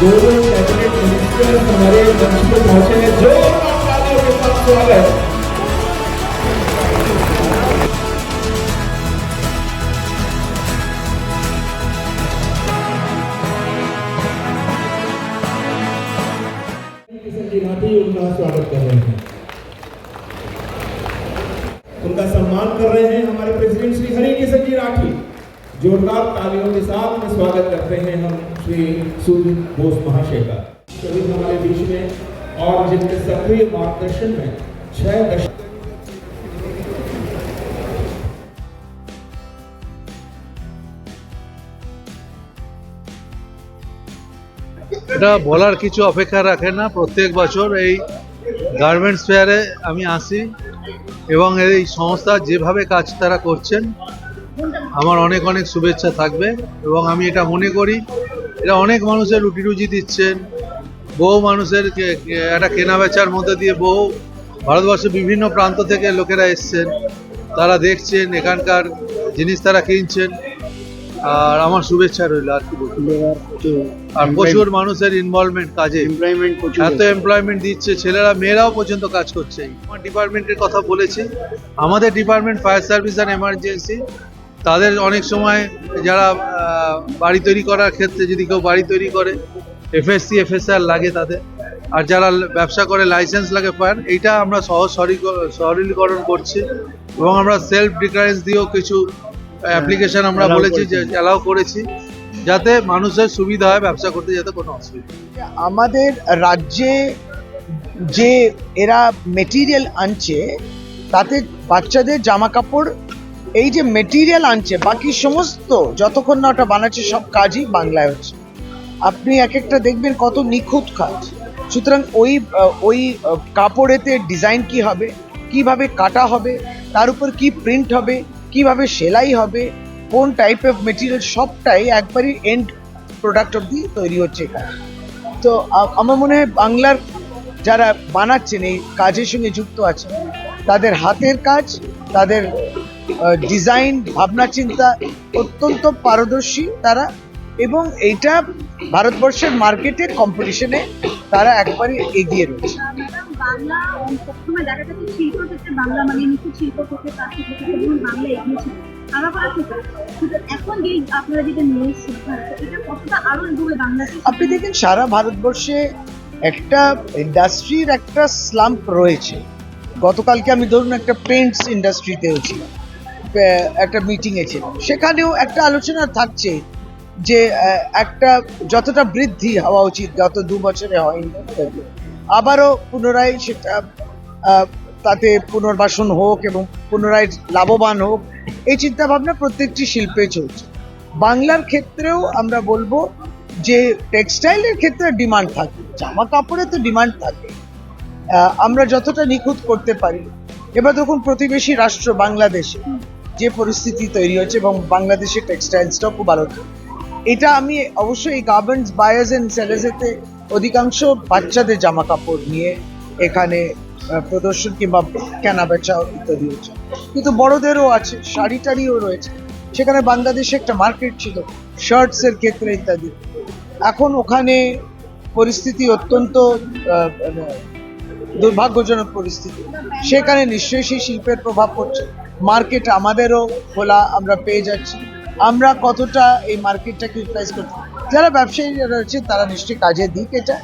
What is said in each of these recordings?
दोनों cabinet minister हमारे मंच पर पहुँचे हैं। तालियों के साथ स्वागत जी उनका स्वागत कर रहे हैं। उनका सम्मान कर रहे हैं हमारे प्रेसिडेंट श्री हरि किशन जी राठी। जोरदार तालियों के साथ में स्वागत करते हैं हम श्री सूर्य बोस महाशय का सभी हमारे बीच में और जिनके सक्रिय मार्गदर्शन में छह दशक এটা বলার কিছু অপেক্ষা রাখে না প্রত্যেক বছর এই গার্মেন্টস ফেয়ারে আমি আসি এবং এই সংস্থা যেভাবে কাজ তারা করছেন আমার অনেক অনেক শুভেচ্ছা থাকবে এবং আমি এটা মনে করি এটা অনেক মানুষের রুটি রুজি দিচ্ছেন বহু মানুষের একটা কেনা বেচার মধ্যে দিয়ে বহু ভারতবর্ষের বিভিন্ন প্রান্ত থেকে লোকেরা এসছেন তারা দেখছেন এখানকার জিনিস তারা কিনছেন আর আমার শুভেচ্ছা রইল আর কি আর প্রচুর মানুষের ইনভলভমেন্ট কাজে। এমপ্লয়মেন্ট এত এমপ্লয়মেন্ট দিচ্ছে ছেলেরা মেয়েরাও পর্যন্ত কাজ করছে। আমার ডিপার্টমেন্টের কথা বলেছি আমাদের department fire service and emergency তাদের অনেক সময় যারা বাড়ি তৈরি করার ক্ষেত্রে যদি কেউ বাড়ি তৈরি করে এফএসসি এফএসআর লাগে তাদের। আর যারা ব্যবসা করে লাইসেন্স লাগে ফায়ার এইটা আমরা সহজ সরলীকর- সরলীকরণ করছি। এবং আমরা সেলফ ডিক্লারেন্স দিয়েও কিছু অ্যাপ্লিকেশন আমরা বলেছি যে। অ্যালাউ করেছি যাতে মানুষের সুবিধা হয় ব্যবসা করতে যাতে কোনো অসুবিধা আমাদের রাজ্যে যে এরা মেটিরিয়াল আনছে তাতে বাচ্চাদের জামা কাপড় এই যে মেটেরিয়াল আনছে, বাকি সমস্ত যতক্ষণ না ওটা বানাচ্ছে, সব কাজই বাংলায় হচ্ছে। আপনি এক একটা দেখবেন কত নিখুঁত কাজ। সুতরাং ওই ওই কাপড়েতে ডিজাইন কি হবে, কীভাবে কাটা হবে, তার উপর কি প্রিন্ট হবে, কীভাবে সেলাই হবে, কোন টাইপ অফ মেটেরিয়াল সবটাই একবারই এন্ড প্রোডাক্ট অব্দি তৈরি হচ্ছে এখানে। তো আমার মনে হয় বাংলার যারা বানাচ্ছেন, এই কাজের সঙ্গে যুক্ত আছেন, তাদের হাতের কাজ, তাদের ডিজাইন ভাবনা চিন্তা অত্যন্ত পারদর্শী তারা এবং এইটা ভারতবর্ষের মার্কেটের কম্পিটিশনে তারা একবারে এগিয়ে রয়েছে। মানে আপনি দেখেন সারা ভারতবর্ষে একটা ইন্ডাস্ট্রির একটা স্লাম্প রয়েছে। গতকালকে আমি ধরুন একটা পেন্টস ইন্ডাস্ট্রিতেও ছিলাম। একটা মিটিংয়ে ছিলাম। সেখানেও একটা আলোচনা থাকছে যে একটা যতটা বৃদ্ধি হওয়া উচিত গত দু বছরে হয়নি, আবারও পুনরায় সেটা তাতে পুনর্বাসন হোক এবং পুনরায় লাভবান হোক, এই চিন্তা ভাবনা প্রত্যেকটি শিল্পে চলছে। বাংলার ক্ষেত্রেও আমরা বলব যে টেক্সটাইলের ক্ষেত্রে ডিমান্ড থাকে জামা কাপড়ে তো ডিমান্ড থাকে। আমরা যতটা নিখুঁত করতে পারি, এবার দেখুন প্রতিবেশী রাষ্ট্র বাংলাদেশে যে পরিস্থিতি তৈরি হচ্ছে এবং বাংলাদেশের টেক্সটাইলসটাও খুব ভালো। এটা আমি অবশ্যই এই গার্মেন্টস বায়ার্স অ্যান্ড সেলেসেতে অধিকাংশ বাচ্চাদের জামা কাপড় নিয়ে এখানে প্রদর্শন কিংবা কেনা বেচা ইত্যাদি হচ্ছে। কিন্তু বড়দেরও আছে শাড়ি টাড়িও রয়েছে। সেখানে বাংলাদেশে একটা মার্কেট ছিল শার্টসের ক্ষেত্রে ইত্যাদি। এখন ওখানে পরিস্থিতি অত্যন্ত মানে দুর্ভাগ্যজনক পরিস্থিতি। সেখানে নিশ্চয়ই সেই শিল্পের প্রভাব পড়ছে। মার্কেট আমাদেরও খোলা আমরা পেয়ে যাচ্ছি। আমরা কতটা এই মার্কেটটাকে ইউটিলাইজ করতে যারা ব্যবসায়ীরা রয়েছে তারা নিশ্চয়ই কাজে দিক এটা।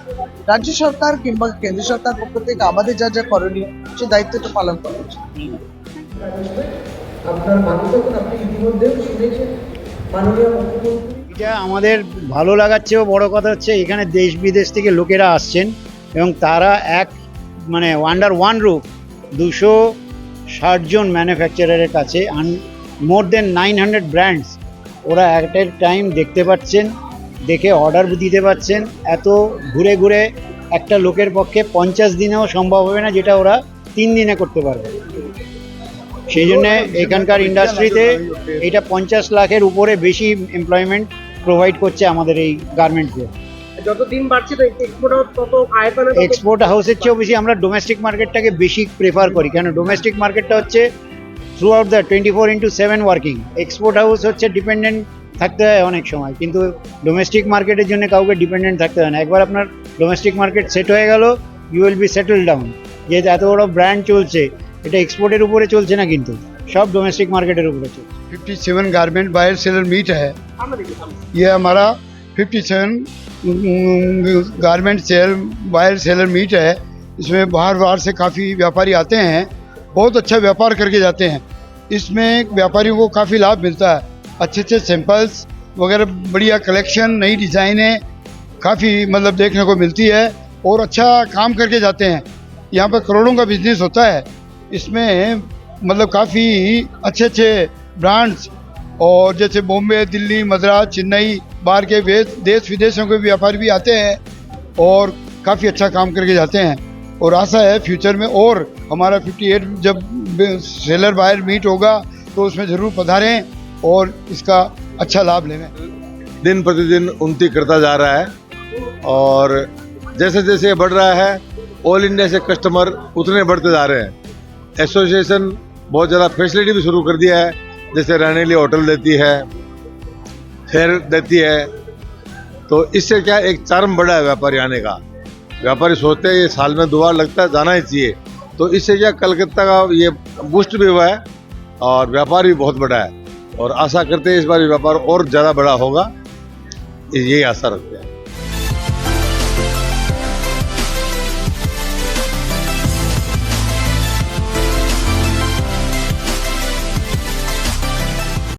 রাজ্য সরকার কিংবা কেন্দ্র সরকার পক্ষ থেকে আমাদের যা যা করণীয় সে দায়িত্বটা পালন করা উচিত। এটা আমাদের ভালো লাগার চেয়েও বড় কথা হচ্ছে এখানে দেশ বিদেশ থেকে লোকেরা আসছেন এবং তারা এক মানে আন্ডার ওয়ান রুফ দুশো ষাট জন ম্যানুফ্যাকচারারের কাছে more than nine hundred brands ওরা অ্যাট এ টাইম দেখতে পাচ্ছেন, দেখে অর্ডার দিতে পারছেন এত ঘুরে ঘুরে একটা লোকের পক্ষে পঞ্চাশ দিনেও সম্ভব হবে না যেটা ওরা তিন দিনে করতে পারবে। সেই জন্যে এখানকার ইন্ডাস্ট্রিতে এটা পঞ্চাশ লাখের উপরে বেশি এমপ্লয়মেন্ট প্রোভাইড করছে আমাদের এই গার্মেন্টসে যত দিন বাড়ছে তো এক্সপোর্ট তত আয়তনে এক্সপোর্ট হাউসের চেয়েও বেশি আমরা ডোমেস্টিক মার্কেটটাকে বেশি প্রেফার করি। কেন? ডোমেস্টিক মার্কেটটা হচ্ছে throughout the twenty four into seven working export house হচ্ছে ডিপেন্ডেন্ট থাকতে হয় অনেক সময় কিন্তু ডোমেস্টিক মার্কেটের জন্য কাউকে ডিপেন্ডেন্ট থাকতে হয় না। একবার আপনার ডোমেস্টিক মার্কেট সেট হয়ে গেল you will be settle down যেহেতু এত বড় ব্র্যান্ড চলছে এটা এক্সপোর্টের উপরে চলছে না কিন্তু সব domestic domestic market fifty seven garment buyer seller meet है ये আমরা fifty seven garment sale buyer seller meet है। इसमें बाहर बाहर से काफ़ी व्यापारी आते हैं। बहुत अच्छा व्यापार करके जाते हैं। इसमें व्यापारियों को काफ़ी लाभ मिलता है। अच्छे अच्छे सैंपल्स वगैरह, बढ़िया कलेक्शन नई डिज़ाइनें काफ़ी मतलब देखने को मिलती है और अच्छा काम करके जाते हैं। यहाँ पर करोड़ों का बिज़नेस होता है। इसमें मतलब काफ़ी अच्छे अच्छे ब्रांड्स और जैसे बॉम्बे दिल्ली, मद्रास, चेन्नई बाहर के देश विदेशों के व्यापारी भी आते हैं और काफ़ी अच्छा काम करके जाते हैं। और आशा है फ्यूचर में और हमारा 58 जब सेलर बायर मीट होगा तो उसमें ज़रूर पधारें और इसका अच्छा लाभ लें दिन प्रतिदिन उन्नति करता जा रहा है और जैसे जैसे बढ़ रहा है ऑल इंडिया से कस्टमर उतने बढ़ते जा रहे हैं। एसोसिएशन बहुत ज़्यादा फैसिलिटी भी शुरू कर दिया है, जैसे रहने लिए होटल देती है फेयर देती है। तो इससे क्या एक चार्म बढ़ा है व्यापारी आने का। व्यापारी सोचते हैं ये साल में दो बार लगता है, जाना ही चाहिए। तो इससे क्या कलकत्ता का ये बूस्ट भी हुआ है और व्यापार भी बहुत बड़ा है। और आशा करते हैं इस बार व्यापार और ज़्यादा बड़ा होगा। यही आशा रखते हैं।